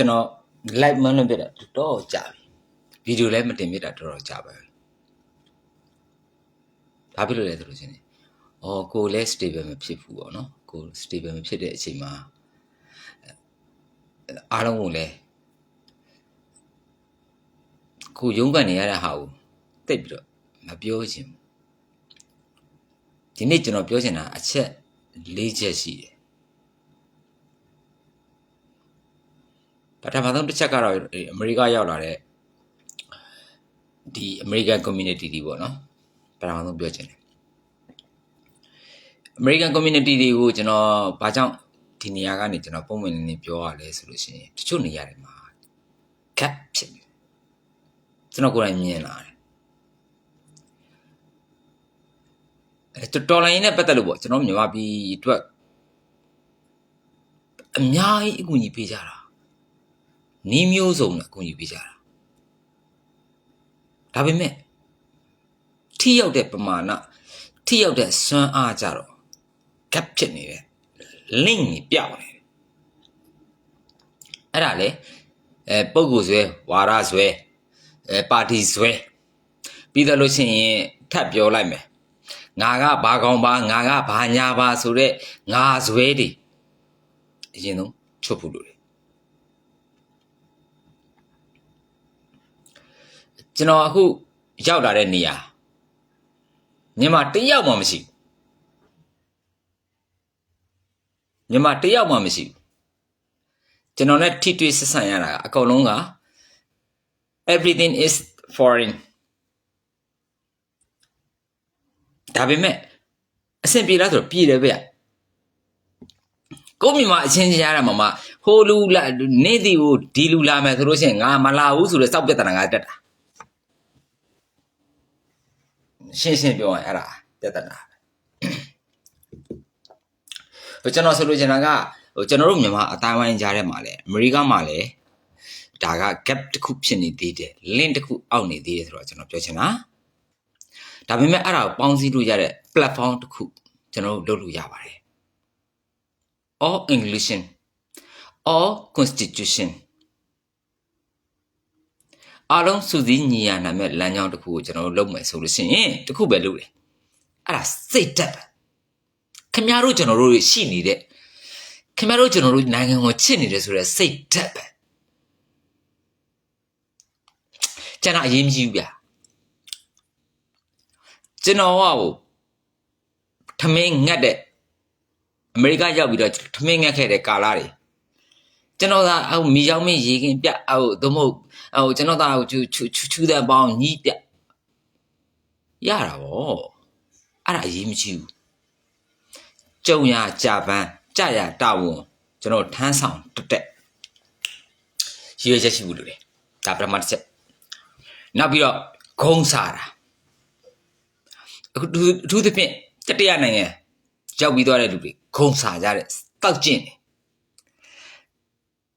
ကျွန်တော် live မလုပ်ပြတာတော်တော်ကြာပြီဗီဒီယိုလည်းမတင်ပြတာတော်တော်ကြာပါပြီဘာဖြစ်လို့လဲဆိုလို့ချင်းအော်ကိုလည်း stable မဖြစ်ဘူးပေါ့နော်ကို stable မဖြစ်တဲ့အချိန်မှာအားလုံးကိုလည်းကိုရုံးကန်နေရတဲ့ဟာကိုတိတ်ပြီးတော့မပြောချင်ဘူးဒီနေ့ကျွန်တော်ပြောချင်တာအချက်၄ချက်ရှိတယ် ပထမဆုံးတစ်ချက်ကတော့ဒီအမေရိကရောက်လာတဲ့ဒီ American community တွေပေါ့နော်ပထမဆုံးပြောချင်တယ် American community တွေကိုကျွန်တော်ဘာကြောင့်ဒီနေရာကနေကျွန်တော်ပုံမှန်နေပြောရလဲဆိုလို့ရှိရင်တချို့နေရာတွေမှာ gap ဖြစ်နေတယ်ကျွန်တော်ကိုယ်တိုင်မြင်လာတယ်အဲတော်လိုင်းနဲ့ပတ်သက်လို့ပေါ့ကျွန်တော်မြန်မာပြည်အတွက်အများကြီးအကူအညီပေးကြတာ နီးမျိုးစုံနဲ့အကူအညီပေးကြတာဒါပေမဲ့ထိရောက်တဲ့ပမာဏထိရောက်တဲ့စွမ်းအားကြတော့ gap ဖြစ်နေတယ် link ကြီးပြောက်နေတယ်အဲ့ဒါလေအဲပုံကိုယ်ဆွဲဝါရဆွဲအဲပါတီဆွဲပြီးတော့လို့ရှိရင်ထပ်ပြောလိုက်မယ်ငါကဘာကောင်ပါငါကဘာညာပါဆိုတော့ငါဆွဲတွေအရင်ဆုံးချုပ်ဖို့လိုတယ် ကျွန်တော်အခုရောက်လာတဲ့နေရာမြန်မာတစ်ယောက်မှမရှိဘူးမြန်မာတစ်ယောက်မှမရှိဘူးကျွန်တော်နဲ့ထိတွေ့ဆက်ဆံရတာကအကုန်လုံးက everything is foreign ဒါပေမဲ့အဆင်ပြေလားဆိုတော့ပြေတယ်ဗျကိုယ့်မြန်မာအချင်းချင်းရတာမှမဟိုလူလာနေတီကိုဒီလူလာမယ်ဆိုလို့ရှိရင်ငါမလာဘူးဆိုတော့စောက်ပြဿနာငါတက်တာ ရှင်းရှင်းပြောရင်အဲ့ဒါပြဿနာပဲဟိုကျွန်တော်ဆိုလို့ချင်တာကဟိုကျွန်တော်တို့မြန်မာအတိုင်းဝိုင်းကြားထဲမှာလဲအမေရိကမှာလဲဒါက gap တစ်ခုဖြစ်နေသေးတယ် link တစ်ခုအောက်နေသေးတယ်ဆိုတော့ကျွန်တော်ပြောချင်တာဒါပေမဲ့အဲ့ဒါကိုပေါင်းစည်းလို့ရတဲ့ platform တစ်ခုကျွန်တော်တို့လုပ်လို့ရပါတယ် all english all constitution အားလုံးစုစည်းညီရနိုင်မဲ့လမ်းကြောင်းတစ်ခုကိုကျွန်တော်တို့လုပ်မယ်ဆိုလို့ရှိရင်တစ်ခုပဲလုပ်တယ်အဲ့ဒါစိတ်တက်ပဲခင်ဗျားတို့ကျွန်တော်တို့ရှိနေတဲ့ခင်ဗျားတို့ကျွန်တော်တို့နိုင်ငံကိုချစ်နေတယ်ဆိုတော့စိတ်တက်ပဲကျွန်တော်အရေးမကြီးဘူးဗျာကျွန်တော်ကဟိုထမင်းငတ်တဲ့အမေရိကရောက်ပြီးတော့ထမင်းငတ်ခဲ့တဲ့ကာလာတွေကျွန်တော်ကအော်မီယောင်းမင်းရေခင်ပြအော်သို့မဟုတ် အော်ကျွန်တော်ကဟိုချူချူချူချူတဲ့ပေါင်းညီးပြရတာဗောအဲ့ဒါအရေးမကြီးဘူးကြုံရကြပန်းကြရတာဝန်ကျွန်တော်ထမ်းဆောင်တက်တက်ရည်ရွယ်ချက်ရှိဘူးလို့လေဒါပထမတစ်ချက်နောက်ပြီးတော့ဂုံးစားတာအခုအထူးသဖြင့်တတိယနိုင်ငံရောက်ပြီးသွားတဲ့လူတွေဂုံးစားကြတဲ့တောက်ကျင့်တယ်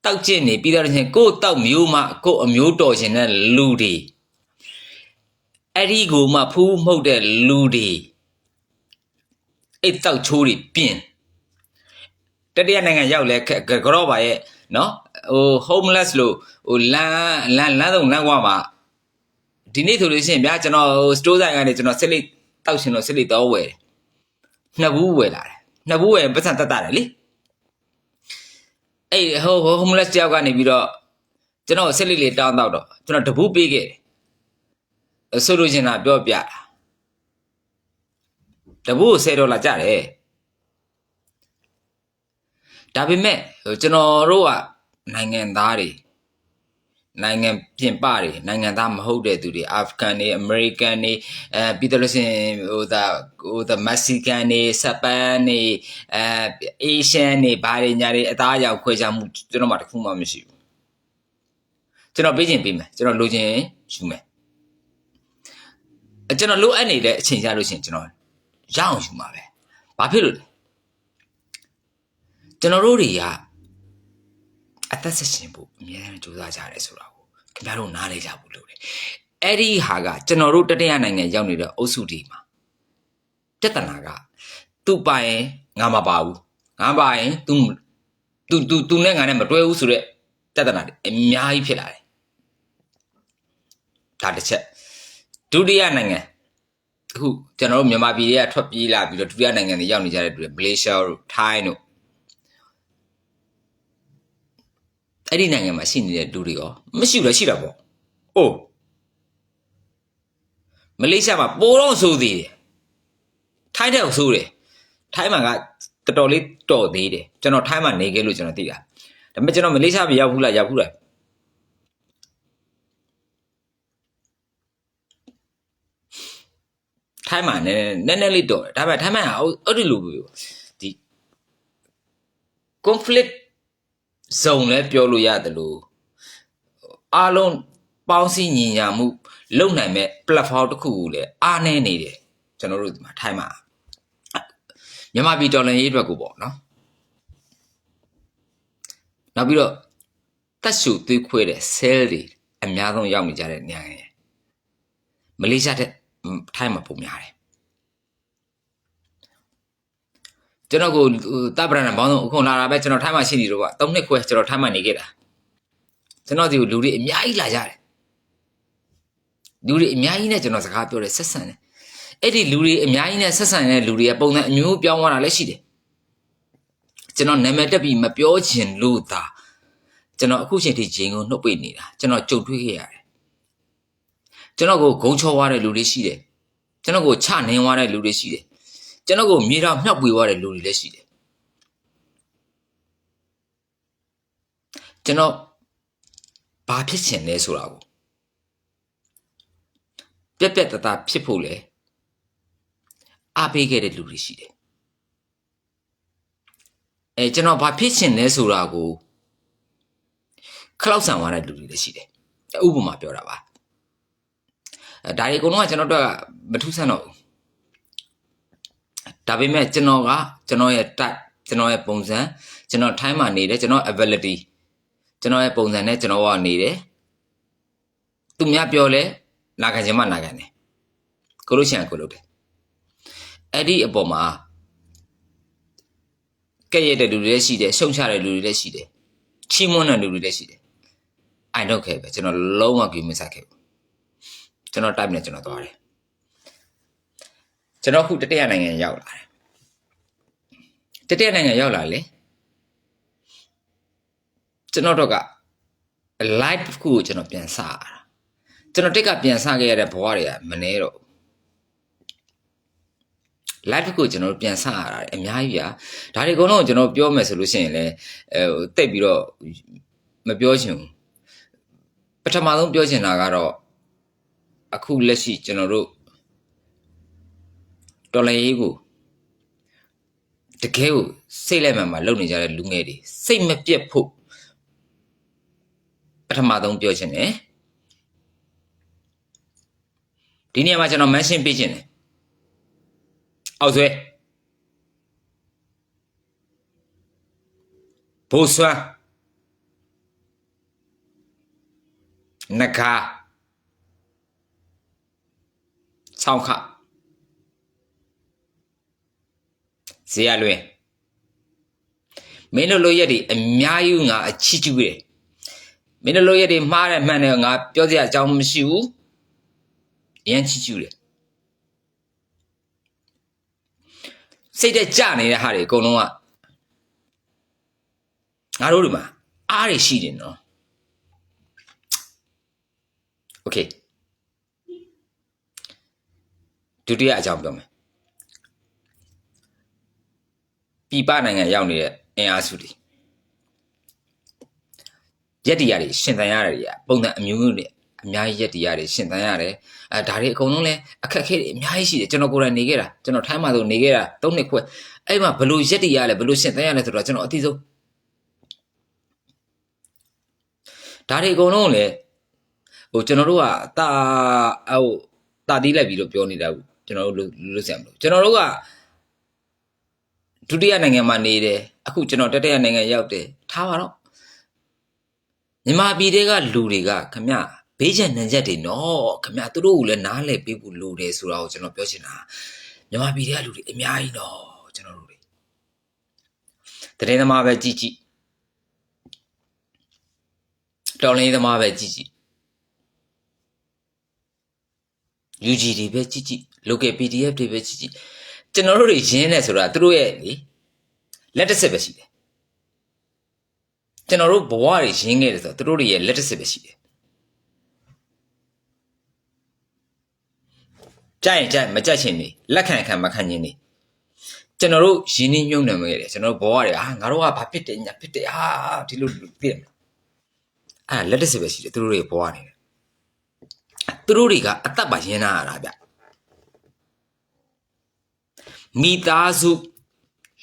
တောက်ကျင့်နေပြီးတော့ချင်းကိုယ့်တောက်မျိုးမှကိုယ့်အမျိုးတော်ရှင်တဲ့လူတွေအဲ့ဒီကိုမှဖူးမှုတ်တဲ့လူတွေအဲ့တောက်ချိုးတွေပြင်တတိယနိုင်ငံရောက်လဲကြောပါရဲ့နော်ဟို homeless လို့ဟိုလမ်းလမ်းလမ်းဆုံးလမ်းကွာမှာဒီနေ့ဆိုလို့ရှိရင်ဗျာကျွန်တော်ဟို store ဆိုင်ကနေကျွန်တော်စစ်လိတောက်ရှင်လို့စစ်လိတော့ဝယ်တယ်နှစ်ဘူးဝယ်လာတယ်နှစ်ဘူးဝယ်ပတ်စံတက်တာတယ်လေ အဲ့ဟိုဟို homeless တယောက်ကနေပြီးတော့ကျွန်တော်ဆက်လေးလေးတောင်းတော့တော့ကျွန်တော်တပူးပေးခဲ့တယ်ဆိုလို့ချင်တာပြောပြတာတပူး10ဒေါ်လာကျတယ်ဒါပေမဲ့ဟိုကျွန်တော်တို့ကနိုင်ငံသားတွေ နိုင်ငံပြင်ပတွေနိုင်ငံသားမဟုတ်တဲ့သူတွေအာဖဂန်တွေအမေရိကန်တွေအဲပြီးတော့လို့ရှိရင်ဟိုဒါဟိုဒါမက္ကဆီကန်တွေစပန်တွေအဲအေရှန်တွေဘာတွေညာတွေအသားအရောင်ခွဲခြားမှုကျွန်တော်မှတစ်ခုမှမရှိဘူးကျွန်တော်ပေးခြင်းပေးမယ်ကျွန်တော်လိုချင်ယူမယ်အဲကျွန်တော်လိုအပ်နေတဲ့အချိန်ကြလို့ရှိရင်ကျွန်တော်ရအောင်ယူမှာပဲဘာဖြစ်လို့လဲကျွန်တော်တို့တွေက အသက်ဆက်ရှင်ဖို့အများကြီးကြိုးစားကြရတယ်ဆိုတာကိုခင်ဗျားတို့နားလေကြဖို့လိုတယ်အဲ့ဒီဟာကကျွန်တော်တို့တတိယနိုင်ငံရောက်နေတဲ့အုပ်စုတွေမှာပြဿနာကသူ့ပိုင်ငါမပါဘူးငါပါရင် तू तू तू तू နဲ့ငါနဲ့မတွဲဘူးဆိုတော့ ပြဿနာတွေအများကြီးဖြစ်လာတယ်ဒါတစ်ချက်ဒုတိယနိုင်ငံအခုကျွန်တော်တို့မြန်မာပြည်တွေကထွက်ပြေးလာပြီးတော့ဒုတိယနိုင်ငံတွေရောက်နေကြတဲ့တူတယ်မလေးရှားတို့ထိုင်းတို့ အဲ့ဒီနိုင်ငံမှာရှိနေတဲ့လူတွေရောမရှိဘူးလားရှိတာပေါ့။အိုးမလေးရှားမှာပိုတော့ဆိုးသေးတယ်။ထိုင်းတဲ့ကိုဆိုးတယ်။ထိုင်းမှာကတော်တော်လေးတော်သေးတယ်။ကျွန်တော်ထိုင်းမှာနေခဲ့လို့ကျွန်တော်သိတာ။ဒါပေမဲ့ကျွန်တော်မလေးရှားမရောက်ဘူးလားရောက်ဘူးလား။ထိုင်းမှာနည်းနည်းနည်းနည်းလေးတော်တယ်။ဒါပေမဲ့ထိုင်းမှာအဲ့ဒီလိုပဲဒီ conflict zone လည်းပြောလို့ရတယ်လို့အားလုံးပေါင်းစည်းညီညာမှုလုံနိုင်မဲ့ platform တစ်ခုကိုလည်းအားနည်းနေတယ်ကျွန်တော်တို့ဒီမှာထိုင်းမှာမြန်မာပြည်တော်လှန်ရေးအတွက်ကိုပေါ့နော်နောက်ပြီးတော့တက်ရှူသွေးခွေးတဲ့ cell တွေအများဆုံးရောက်နေကြတဲ့နေရာငယ်မလေးရှားတဲ့ထိုင်းမှာပုံများတယ် ကျွန်တော်ကိုတပ်ပရဏဘောင်းဆုံးအခုလာတာပဲကျွန်တော်ထိုင်းမှာရှိနေတော့က၃နှစ်ခွဲကျွန်တော်ထိုင်းမှာနေခဲ့တာကျွန်တော်ဒီလူတွေအများကြီးလာကြတယ်လူတွေအများကြီးနဲ့ကျွန်တော်စကားပြောတယ်ဆက်ဆံတယ်အဲ့ဒီလူတွေအများကြီးနဲ့ဆက်ဆံတဲ့လူတွေရဲ့ပုံစံအမျိုးပြောင်းသွားတာလည်းရှိတယ်ကျွန်တော်နာမည်တက်ပြီးမပြောချင်လို့သာကျွန်တော်အခုချိန်ထိဂျင်းကိုနှုတ်ပိတ်နေတာကျွန်တော်ကြုံတွေ့ခဲ့ရတယ်ကျွန်တော်ကိုဂုံချောသွားတဲ့လူတွေရှိတယ်ကျွန်တော်ကိုချနှင်းသွားတဲ့လူတွေရှိတယ် ကျွန်တော်ကိုမြေတော်မြောက်ပွေသွားတဲ့လူတွေလည်းရှိတယ်ကျွန်တော်ဘာဖြစ်ချင်လဲဆိုတာကိုပြက်ပြက်တသားဖြစ်ဖို့လဲအားပေးခဲ့တဲ့လူတွေရှိတယ်အဲကျွန်တော်ဘာဖြစ်ချင်လဲဆိုတာကိုခလောက်ဆန်သွားတဲ့လူတွေလည်းရှိတယ်ဥပမာပြောတာပါအဲဒါတွေအကုန်လုံးကကျွန်တော်တို့ကမထူးဆန်းတော့ဘူး ဒါပေမဲ့ကျွန်တော်ကကျွန်တော်ရဲ့ type ကျွန်တော်ရဲ့ပုံစံကျွန်တော် time မှာနေတယ်ကျွန်တော် ability ကျွန်တော်ရဲ့ပုံစံနဲ့ကျွန်တော်ကနေတယ်သူများပြောလဲနာခံခြင်းမနာခံတယ်ကိုလို့ရှိရင်ကိုလို့တယ်အဲ့ဒီအပေါ်မှာကဲ့ရဲ့တဲ့လူတွေလည်းရှိတယ်ရှုံချတဲ့လူတွေလည်းရှိတယ်ချီးမွမ်းတဲ့လူတွေလည်းရှိတယ် I don't care ပဲကျွန်တော်လုံးဝကြည့်မစားခဲ့ဘူးကျွန်တော် type နဲ့ကျွန်တော်သွားတယ် ကျွန်တော်ခုတတိယနိုင်ငံရောက်လာတယ်တတိယနိုင်ငံရောက်လာလေကျွန်တော်တို့က live ခုကိုကျွန်တော်ပြန်စရတာကျွန်တော်တက်ကပြန်စခဲ့ရတဲ့ဘဝတွေကမနေတော့ live ကိုကျွန်တော်ပြန်စရတာအများကြီးပြဒါတွေအကုန်လုံးကျွန်တော်ပြောမယ်ဆိုလို့ရှိရင်လည်းအဲတိတ်ပြီးတော့မပြောချင်ဘူးပထမဆုံးပြောချင်တာကတော့အခုလက်ရှိကျွန်တော်တို့ တော်လည်းရေးကိုတကယ်ကိုစိတ်လိုက်မှန်မှလုပ်နေကြတဲ့လူငယ်တွေစိတ်မပြတ်ဖို့ပထမဆုံးပြောချင်တယ်ဒီနေရာမှာကျွန်တော် mention ပေးချင်တယ်အောက်ဆွဲဘိုးဆွမ်းနဂါဆောင်းခ ဇေယလွင်မင်းတို့လိုရက်တွေအများကြီးငါအချီးကျူးတယ်မင်းတို့လိုရက်တွေမှားတယ်မှန်တယ်ငါပြောစရာအကြောင်းမရှိဘူးအရင်ချီးကျူးတယ်စိတ်တက်ကြနေတဲ့ဟာတွေအကုန်လုံးကငါတို့ဒီမှာအားတွေရှိတယ်နော်โอเคဒုတိယအကြောင်းပြောမယ် ပြည်ပနိုင်ငံရောက်နေတဲ့အင်အားစုတွေရက်တီရတွေရှင်သန်ရတယ်တွေကပုံစံအမျိုးမျိုးတွေအများကြီးရက်တီရတယ်ရှင်သန်ရတယ်အဲဒါတွေအကုန်လုံးလဲအခက်အခဲတွေအများကြီးရှိတယ်ကျွန်တော်ကိုယ်တိုင်နေခဲ့တာကျွန်တော်ထိုင်းမှာဆိုနေခဲ့တာ၃နှစ်ခွဲအဲ့မှာဘယ်လိုရက်တီရလဲဘယ်လိုရှင်သန်ရလဲဆိုတော့ကျွန်တော်အသိဆုံးဒါတွေအကုန်လုံးလဲဟိုကျွန်တော်တို့ကတာဟိုတာတီးလိုက်ပြီးတော့ပြောနေတာကျွန်တော်တို့လွတ်ဆံမလို့ကျွန်တော်တို့က ဒုတိယနိုင်ငံမှာနေတယ်အခုကျွန်တော်တတိယနိုင်ငံရောက်တယ်ထားပါတော့မြန်မာပြည်တွေကလူတွေကခမဘေးချက်နံချက်တွေနော်ခမသူတို့ကလည်းနားလည်ပေးဖို့လိုတယ်ဆိုတာကိုကျွန်တော်ပြောချင်တာမြန်မာပြည်တွေကလူတွေအများကြီးနော်ကျွန်တော်တို့တွေတရင်သမားပဲကြည့်ကြည့်တော်လိုင်းသမားပဲကြည့်ကြည့် UG တွေပဲကြည့်ကြည့် local PDF တွေပဲကြည့်ကြည့် ကျွန်တော်တို့တွေရင်းနေဆိုတာသူတို့ရဲ့လေလက်တစ်စစ်ပဲရှိတယ်ကျွန်တော်တို့ဘဝတွေရင်းခဲ့တယ်ဆိုတော့သူတို့တွေရဲ့လက်တစ်စစ်ပဲရှိတယ်ကြိုက်ရင်ကြိုက်မကြိုက်ချင်နေလက်ခံခံမခံချင်နေကျွန်တော်တို့ရင်းနှီးမြုံနှံခဲ့တယ်ကျွန်တော်တို့ဘဝတွေအာငါတို့ကဘာဖြစ်တယ်ညာဖြစ်တယ်အာဒီလိုပြည့်တယ်အဲ့လက်တစ်စစ်ပဲရှိတယ်သူတို့တွေဘဝနေတယ်သူတို့တွေကအသက်ပါရင်းနာရတာဗျ မိသားစု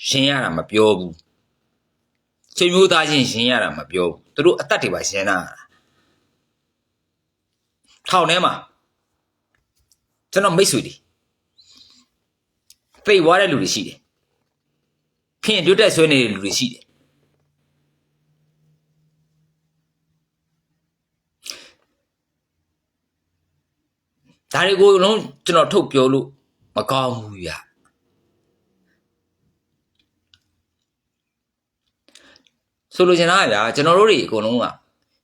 ရှင်းရတာမပြောဘူးချိန်မျိုးသားချင်းရှင်းရတာမပြောဘူးသူတို့အသက်တွေပါရှင်းနာရတာထောင်ထဲမှာကျွန်တော်မိတ်ဆွေတွေသိသွားတဲ့လူတွေရှိတယ်ခင်တွတ်တက်ဆွဲနေတဲ့လူတွေရှိတယ်ဒါတွေကိုလုံးကျွန်တော်ထုတ်ပြောလို့မကောင်းဘူးဗျ ဆိုလိုချင်တာကဗျာကျွန်တော်တို့တွေအကုန်လုံးက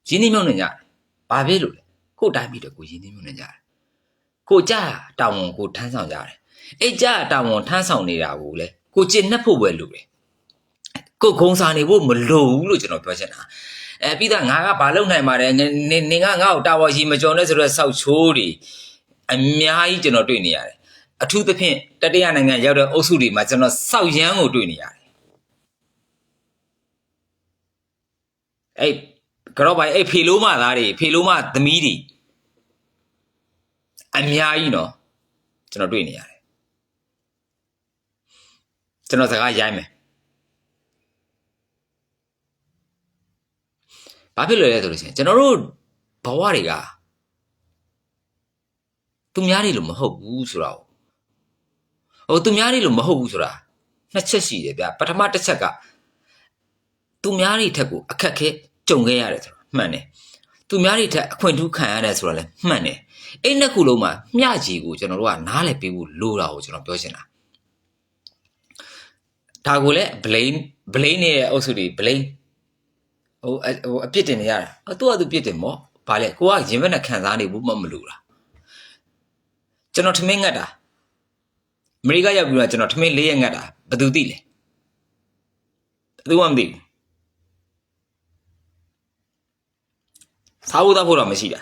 ရင်းနှီးမြှုပ်နှံကြတယ်။ဘာဖြစ်လို့လဲ။ကိုယ်တိုင်းပြည်တွေကိုရင်းနှီးမြှုပ်နှံကြတယ်။ကိုကြာတောင်ဝန်ကိုထမ်းဆောင်ကြတယ်။အဲ့ကြာတောင်ဝန်ထမ်းဆောင်နေတာကိုလေကိုကျင့်နှက်ဖို့ပဲလိုတယ်။ကိုခုံစားနေဖို့မလိုဘူးလို့ကျွန်တော်ပြောချင်တာ။အဲပြီးတော့ငါကဘာလုပ်နိုင်ပါတယ်နင်နင်နင်ကငါ့ကိုတာဝါရှိမကြော်နဲ့ဆိုတော့စောက်ချိုးတွေအများကြီးကျွန်တော်တွေ့နေရတယ်။အထူးသဖြင့်တတိယနိုင်ငံရောက်တဲ့အုပ်စုတွေမှာကျွန်တော်စောက်ရမ်းကိုတွေ့နေရတယ်။ အဲ့ကတော့ဘာအဲ့ဖေလိုးမသားတွေဖေလိုးမသမီးတွေအများကြီးနော်ကျွန်တော်တွေ့နေရတယ်။ကျွန်တော်စကားရိုင်းမယ်။ဘာဖြစ်လို့လဲဆိုလို့ရှိရင်ကျွန်တော်တို့ဘဝတွေကသူများတွေလို့မဟုတ်ဘူးဆိုတာကိုဟိုသူများတွေလို့မဟုတ်ဘူးဆိုတာနှစ်ချက်ရှိတယ်ဗျပထမတစ်ချက်က သူများတွေထက်ကိုအခက်ခဲကြုံခဲ့ရတယ်ဆိုတာမှန်တယ်သူများတွေထက်အခွင့်ထူးခံရတယ်ဆိုတာလည်းမှန်တယ်အဲ့နှစ်ခုလုံးမှာမျှကြီးကိုကျွန်တော်တို့ကနားလည်ပေးဖို့လိုတာကိုကျွန်တော်ပြောချင်တာဒါကိုလည်း blame blame နဲ့အုပ်စုတွေ blame ဟိုအဟိုအပြစ်တင်နေရတာအတူအတူပြစ်တင်မော့ဘာလဲကိုကရင်ဘက်နဲ့ခံစားနေဘူးမမလို့လားကျွန်တော်ထမင်းငတ်တာအမေရိကရောက်ပြီးတော့ကျွန်တော်ထမင်းလေးရက်ငတ်တာဘယ်သူသိလဲဘယ်သူမှမသိဘူး စားဖို့တော့ဖို့တော့မရှိတာ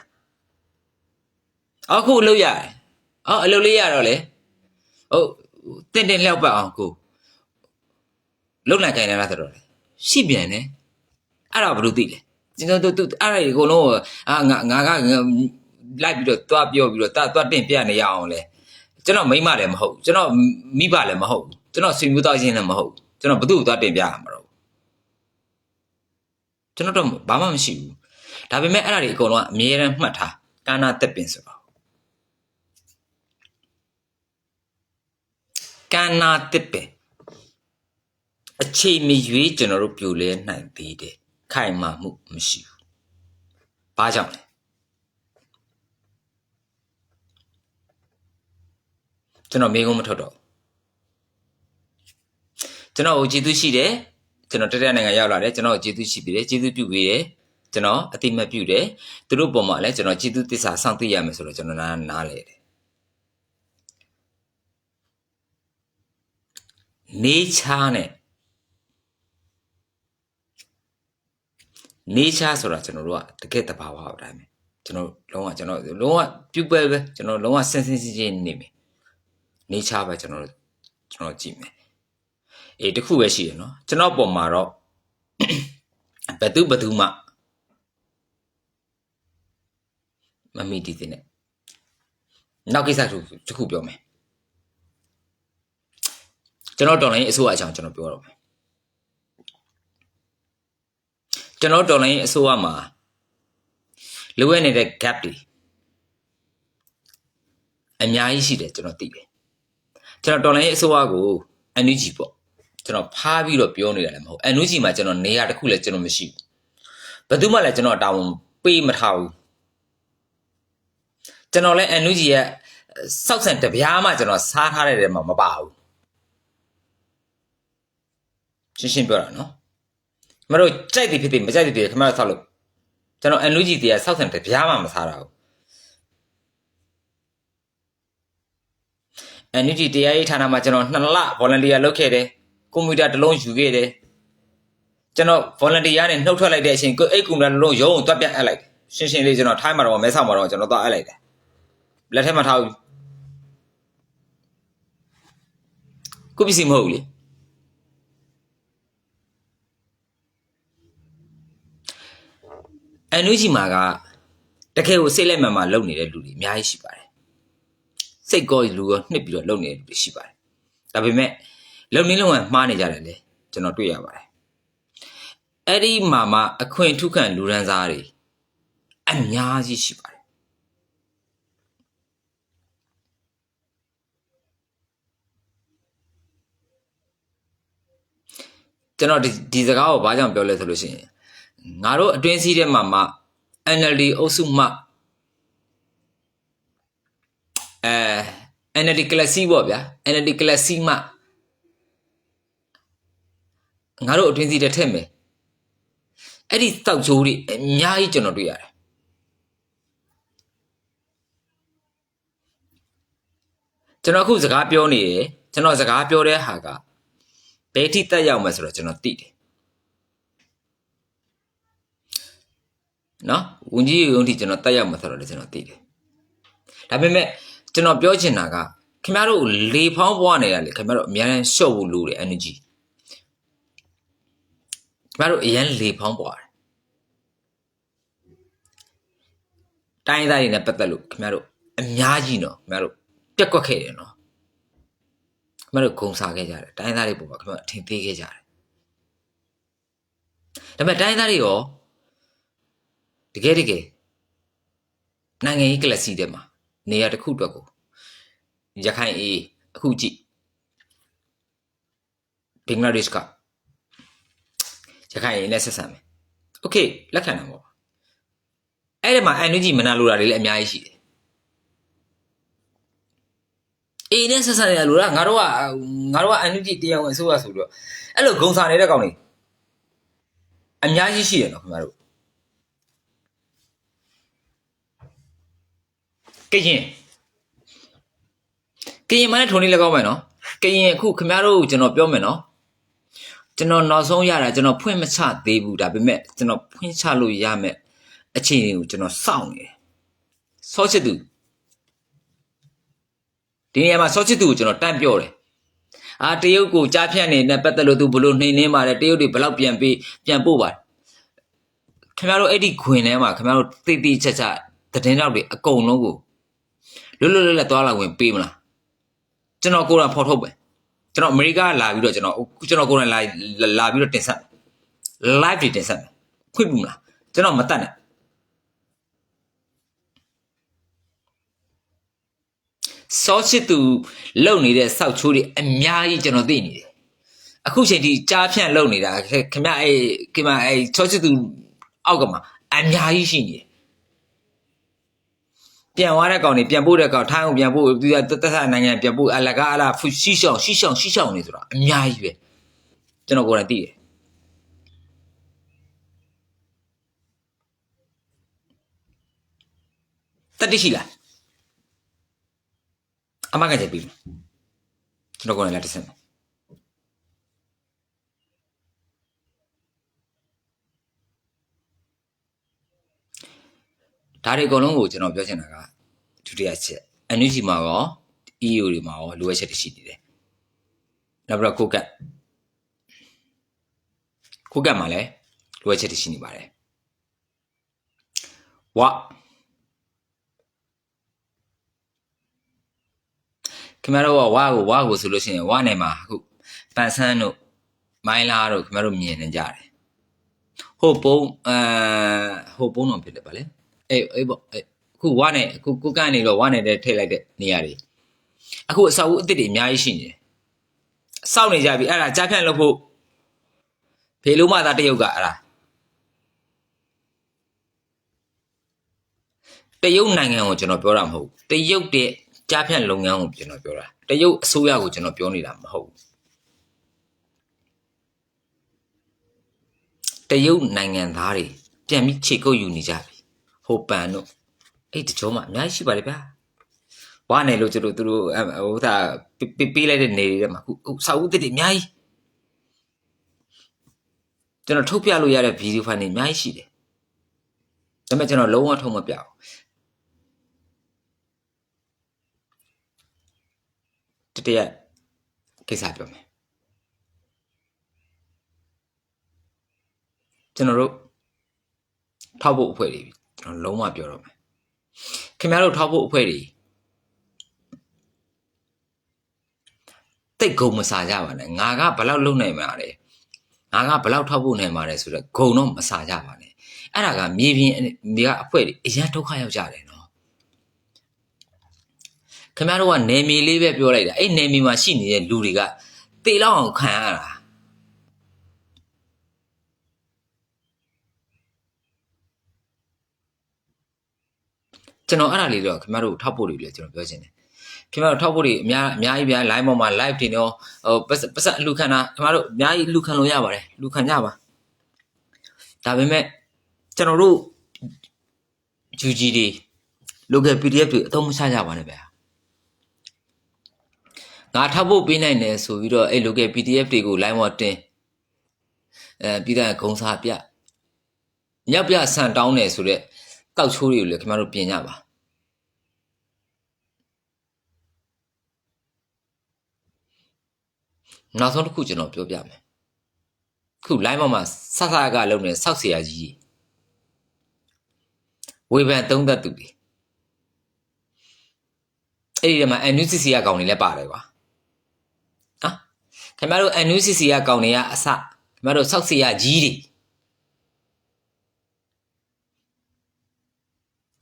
အခုအလုပ်ရတယ်အော်အလုပ်လေးရတော့လေဟုတ်တင်တင်လျောက်ပတ်အောင်ကိုလုံနိုင်ခိုင်းနေတာဆိုတော့လေရှိပြန်တယ်အဲ့ဒါဘယ်လိုသိလဲကျွန်တော်တို့အဲ့ဒါအကုန်လုံးအာငါငါကလိုက်ပြီးတော့တွားပြောပြီးတော့တွားတွားတင်ပြနေရအောင်လေကျွန်တော်မိမလည်းမဟုတ်ကျွန်တော်မိဘလည်းမဟုတ်ကျွန်တော်ဆွေမျိုးသားချင်းလည်းမဟုတ်ကျွန်တော်ဘသူ့ကိုတွားတင်ပြရမှာတော့ကျွန်တော်တော့ဘာမှမရှိဘူး ဒါပေမဲ့အဲ့ဒါတွေအကုန်လုံးကအမြဲတမ်းမှတ်ထားကာနာတက်ပင်ဆိုတော့ကာနာတက်ပင်အချိန်မရွေးကျွန်တော်တို့ပြိုလဲနိုင်သေးတယ်ခိုင်မာမှုမရှိဘူး။ဘာကြောင့်လဲ။ကျွန်တော်မေးခွန်းမထုတ်တော့ဘူး။ကျွန်တော်ကိုကျေးဇူးရှိတယ်။ကျွန်တော်တတိယနိုင်ငံရောက်လာတယ်ကျွန်တော်ကိုကျေးဇူးရှိပြီတယ်ကျေးဇူးပြုပြီးတယ် ကျွန်တော်အတိမတ်ပြုတယ်သူတို့ပုံမှာလည်းကျွန်တော်ကျေးဇူးသစ္စာစောင့်သိရမယ်ဆိုတော့ကျွန်တော်နားနားလေတယ်နေချားနဲ့ nature ဆိုတာကျွန်တော်တို့ကတကယ်တဘာဝအတိုင်းပဲကျွန်တော်လုံးဝကျွန်တော်လုံးဝပြုတ်ပဲပဲကျွန်တော်လုံးဝစင်စင်စင်ချင်းနေမယ် nature ပဲကျွန်တော်ကျွန်တော်ကြည့်မယ်အေးတခုပဲရှိရနော်ကျွန်တော်ပုံမှာတော့ဘယ်သူဘယ်သူမှ မမီဒီတဲ့နဲ့နောက်ကိစ္စတစ်ခုပြောမယ်ကျွန်တော်တော်လိုင်းအစိုးရအကြောင်းကျွန်တော်ပြောတော့မယ်ကျွန်တော်တော်လိုင်းအစိုးရမှာလိုအပ်နေတဲ့ gap တွေအများကြီးရှိတယ်ကျွန်တော်သိတယ်ကျွန်တော်တော်လိုင်းအစိုးရကို NUG ပေါ့ကျွန်တော်ဖားပြီးတော့ပြောနေတာလည်းမဟုတ် NUG မှာကျွန်တော်နေရာတစ်ခုလည်းကျွန်တော်မရှိဘူးဘယ်သူမှလည်းကျွန်တော်တာဝန်ပေးမထားဘူး ကျွန်တော်လည်း NUG ရဲ့စောက်ဆန်တပြားမှကျွန်တော်စားထားတဲ့ထဲမှာမပါဘူးရှင်းရှင်းပြောတာနော်ခင်ဗျားတို့ကြိုက်တယ်ဖြစ်တယ်မကြိုက်တယ်ဖြစ်တယ်ခင်ဗျားတို့ဆောက်လို့ကျွန်တော် NUG တရားစောက်ဆံတပြားမှမစားတာဘူး NUG တရားရေးဌာနမှာကျွန်တော်2လ volunteer လုပ်ခဲ့တယ်ကွန်ပျူတာတစ်လုံးယူခဲ့တယ်ကျွန်တော် volunteer နဲ့နှုတ်ထွက်လိုက်တဲ့အချိန်ကိုအဲ့ကွန်ပျူတာတစ်လုံးရုံးကိုတွတ်ပြတ်အပ်လိုက်တယ်ရှင်းရှင်းလေးကျွန်တော်ထိုင်းမှာတော့မဲဆောက်မှာတော့ကျွန်တော်တွတ်အပ်လိုက်တယ် လက်ထက်မှာထားဘူးခုပစ္စည်းမဟုတ်ဘူးလေအန်နူဂျီမာကတကယ်ကိုစိတ်လက်မှန်မှလုပ်နေတဲ့လူတွေအများကြီးရှိပါတယ်စိတ်ကောလူရောနှစ်ပြီးတော့လုပ်နေတဲ့လူတွေရှိပါတယ်ဒါပေမဲ့လုံနေလုံကမှားနေကြတယ်လေကျွန်တော်တွေ့ရပါတယ်အဲ့ဒီမှာမှအခွင့်ထုခံလူရန်စားတွေအများကြီးရှိပါတယ် ကျွန်တော်ဒီဒီစကားကိုဘာကြောင့်ပြောလဲဆိုလို့ရှိရင်ငါတို့အတွင်းစည်းထဲမှာမှ NLD အုပ်စုမှအဲ NLD ကလစီပေါ့ဗျာ NLD ကလစီမှငါတို့အတွင်းစည်းထဲထည့်မယ်အဲ့ဒီတောက်ချိုးတွေအများကြီးကျွန်တော်တွေ့ရတယ်ကျွန်တော်အခုစကားပြောနေတယ်ကျွန်တော်စကားပြောတဲ့ဟာက ဘယ်ထိတက်ရောက်မယ်ဆိုတော့ကျွန်တော်သိတယ်နော်ဝန်ကြီးရုံးထိကျွန်တော်တက်ရောက်မှာဆိုတော့လည်းကျွန်တော်သိတယ်ဒါပေမဲ့ကျွန်တော်ပြောချင်တာကခင်ဗျားတို့လေဖောင်းပွားနေရလေခင်ဗျားတို့အများနဲ့ရှော့ဖို့လိုတယ် energy ခင်ဗျားတို့အရင်လေဖောင်းပွားတယ်တိုင်းသားတွေနဲ့ပတ်သက်လို့ခင်ဗျားတို့အများကြီးနော်ခင်ဗျားတို့ပြက်ကွက်ခဲ့တယ်နော် ခင်ဗျားတို့ဂုံစားခဲ့ကြတယ်တိုင်းသားတွေပုံမှာခင်ဗျားတို့အထင်သေးခဲ့ကြတယ်ဒါပေမဲ့တိုင်းသားတွေရောတကယ်တကယ်နိုင်ငံရေးကလစီထဲမှာနေရာတစ်ခုအတွက်ကိုရခိုင်အေးအခုကြည့်ဘင်္ဂလားဒေ့ရှ်ကရခိုင်အေးနဲ့ဆက်ဆံမယ်โอเคလက်ခံတာပေါ့အဲ့ဒီမှာအန်နူဂျီမနာလိုတာတွေလည်းအများကြီးရှိတယ် အေးနဲ့ဆက်ဆံရလို့လားငါတို့ကငါတို့ကအန်နူဂျီတရားဝင်အစိုးရဆိုပြီးတော့အဲ့လိုဂုံစာနေတဲ့ကောင်တွေအများကြီးရှိတယ်နော်ခင်ဗျားတို့ကရင်ကရင်မနဲ့ထုံနေလည်းကောင်းမယ်နော်ကရင်အခုခင်ဗျားတို့ကျွန်တော်ပြောမယ်နော်ကျွန်တော်နောက်ဆုံးရတာကျွန်တော်ဖွင့်မချသေးဘူးဒါပေမဲ့ကျွန်တော်ဖွင့်ချလို့ရမယ်အခြေအနေကိုကျွန်တော်စောင့်နေတယ်ဆောချစ်သူ ဒီနေရာမှာဆောချစ်သူကိုကျွန်တော်တန့်ပြောတယ်အာတရုတ်ကိုကြားဖြတ်နေတဲ့ပတ်သက်လို့သူဘလို့နှိမ်နှင်းပါတယ်တရုတ်တွေဘလောက်ပြန်ပေးပြန်ပို့ပါတယ်ခင်ဗျားတို့အဲ့ဒီခွင်ထဲမှာခင်ဗျားတို့တိတိချက်ချက်သတင်းတောက်တွေအကုန်လုံးကိုလွတ်လွတ်လပ်လပ်သွားလာဝင်ပေးမလားကျွန်တော်ကိုယ်တိုင်ဖော်ထုတ်ပဲကျွန်တော်အမေရိကလာပြီးတော့ကျွန်တော်ကျွန်တော်ကိုယ်တိုင်လာလာပြီးတော့တင်ဆက်မယ် live တွေတင်ဆက်မယ်ခွင့်ပြုမလားကျွန်တော်မတတ်နဲ့ စောချစ်သူလုံနေတဲ့စောက်ချိုးတွေအများကြီးကျွန်တော်သိနေတယ်အခုချိန်ထိကြားဖြန့်လုံနေတာခင်ဗျအဲ့ခင်ဗျအဲ့စောချစ်သူအောက်ကမှာအများကြီးရှိနေတယ်ပြန်သွားတဲ့ကောင်တွေပြန်ပို့တဲ့ကောင်ထိုင်းကိုပြန်ပို့သူကတက်ဆက်နိုင်ငံပြန်ပို့အလကားအလားဖူရှိရှောင်းရှိရှောင်းရှိရှောင်းနေဆိုတာအများကြီးပဲကျွန်တော်ကိုယ်တိုင်သိတယ်တတိရှိလား အမကကြပြီကျွန်တော်ကိုယ်တိုင်လာတစ်စက်မယ်ဒါတွေအကုန်လုံးကိုကျွန်တော်ပြောချင်တာကဒုတိယချက် energy မှာရော EU တွေမှာရောလိုအပ်ချက်တွေရှိနေတယ်နောက်ပြီးတော့ကိုကတ်ကိုကတ်မှာလည်းလိုအပ်ချက်တွေရှိနေပါတယ်ဝ ခင်ဗျားတို့ကဝါကိုဝါကိုဆိုလို့ရှိရင်ဝါနယ်မှာအခုပန်ဆန်းတို့မိုင်းလာတို့ခင်ဗျားတို့မြင်နေကြတယ်ဟိုပုံအဲဟိုပုံတော့ဖြစ်တယ်ဗာလေအေးအေးပေါ့အေးအခုဝါနဲ့အခုကိုကနေတော့ဝါနဲ့တည်းထိတ်လိုက်တဲ့နေရာတွေအခုအဆောက်အဦအစ်စ်တွေအများကြီးရှိနေတယ်စောက်နေကြပြီအဲ့ဒါကြားဖြန့်လို့ဖို့ဖေလုံးမသားတရုတ်ကအဲ့ဒါတရုတ်နိုင်ငံကိုကျွန်တော်ပြောတာမဟုတ်ဘူးတရုတ်တဲ့ ကြားဖြန့်လုပ်ငန်းကိုကျွန်တော်ပြောတာတရုတ်အစိုးရကိုကျွန်တော်ပြောနေတာမဟုတ်ဘူးတရုတ်နိုင်ငံသားတွေပြန်ပြီးခြေကုပ်ယူနေကြပြီဟိုပန်တို့အဲ့တကြောမှအများကြီးရှိပါလေဗျာဝါနေလို့ကျတို့သူတို့အဲ့ဟိုသာပေးပေးလိုက်တဲ့နေတွေထဲမှာဟိုစာအုပ်တစ်တွေအများကြီးကျွန်တော်ထုတ်ပြလို့ရတဲ့ဗီဒီယိုဖိုင်တွေအများကြီးရှိတယ်ဒါပေမဲ့ကျွန်တော်လုံးဝထုတ်မပြဘူး တတရက်ကိစ္စပြောမယ်ကျွန်တော်တို့ထောက်ဖို့အဖွဲ့တွေကျွန်တော်လုံးဝပြောတော့မယ်ခင်ဗျားတို့ထောက်ဖို့အဖွဲ့တွေတိတ်ဂုံမစားကြပါနဲ့ငါကဘယ်လောက်လုံနိုင်မှာလဲငါကဘယ်လောက်ထောက်ဖို့နိုင်မှာလဲဆိုတော့ဂုံတော့မစားကြပါနဲ့အဲ့ဒါကမြေပြင်မြေကအဖွဲ့တွေအရန်ဒုက္ခရောက်ကြတယ်နော် ခင်ဗျားတို့ကနေမီလေးပဲပြောလိုက်တာအဲ့နေမီမှာရှိနေတဲ့လူတွေကတေလောက်အောင်ခံရတာကျွန်တော်အဲ့ဒါလေးတော့ခင်ဗျားတို့ထောက်ဖို့တွေလည်းကျွန်တော်ပြောချင်တယ်ခင်ဗျားတို့ထောက်ဖို့တွေအများအများကြီးဗျာ line ပေါ်မှာ live တင်တော့ဟိုပတ်စပတ်စအလူခံတာခင်ဗျားတို့အများကြီးလူခံလို့ရပါတယ်လူခံကြပါဒါပေမဲ့ကျွန်တော်တို့ UG တွေ local PDF တွေအသုံးမချကြပါနဲ့ဗျာ ငါထောက်ဖို့ပေးနိုင်တယ်ဆိုပြီးတော့အဲ့ local PDF တွေကို line ပေါ်တင်အဲပြီးတော့ဂုံစာပြညက်ပြဆန်တောင်းတယ်ဆိုတော့တောက်ချိုးတွေကိုလည်းခင်ဗျားတို့ပြင်ကြပါနောက်ဆုံးတစ်ခုကျွန်တော်ပြောပြမယ်ခု line ပေါ်မှာဆဆကလုံးနေစောက်เสียကြီးဝေဖန်သုံးသက်သူတွေအဲ့ဒီထဲမှာ NUCC ကကောင်တွေလည်းပါတယ်ကွာနော် ခင်ဗျားတို့ NUCC ကကောင်းနေရအစခင်ဗျားတို့ဆောက်စီရကြီးတွေ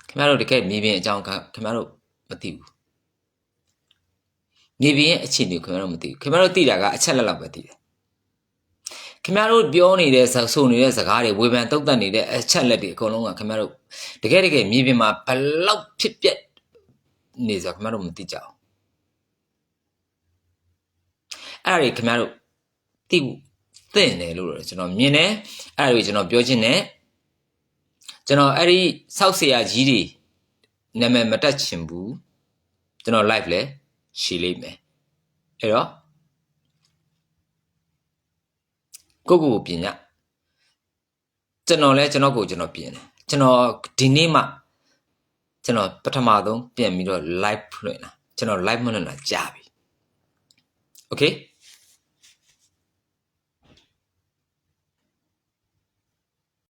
ခင်ဗျားတို့တကယ်မြေပြင်အကြောင်းခင်ဗျားတို့မသိဘူးမြေပြင်အခြေအနေခင်ဗျားတို့မသိဘူးခင်ဗျားတို့သိတာကအချက်လက်လောက်ပဲသိတယ်ခင်ဗျားတို့ပြောနေတဲ့ဆိုနေတဲ့စကားတွေဝေဖန်တုတ်တက်နေတဲ့အချက်လက်တွေအကုန်လုံးကခင်ဗျားတို့တကယ်တကယ်မြေပြင်မှာဘလောက်ဖြစ်ပျက်နေဆိုခင်ဗျားတို့မသိကြဘူး အဲ့ဒါတွေခင်ဗျားတို့သိသင့်တယ်လို့ကျွန်တော်မြင်တယ်အဲ့ဒါတွေကျွန်တော်ပြောချင်တယ်ကျွန်တော်အဲ့ဒီစောက်ဆရာကြီးတွေနာမည်မတက်ချင်ဘူးကျွန်တော် live လဲရှည်လိမ့်မယ်အဲ့တော့ကိုကိုကိုပြင်ရကျွန်တော်လဲကျွန်တော်ကိုကျွန်တော်ပြင်တယ်ကျွန်တော်ဒီနေ့မှကျွန်တော်ပထမဆုံးပြင်ပြီးတော့ live လွှင့်လာကျွန်တော် live မလွှင့်လာကြာပြီ okay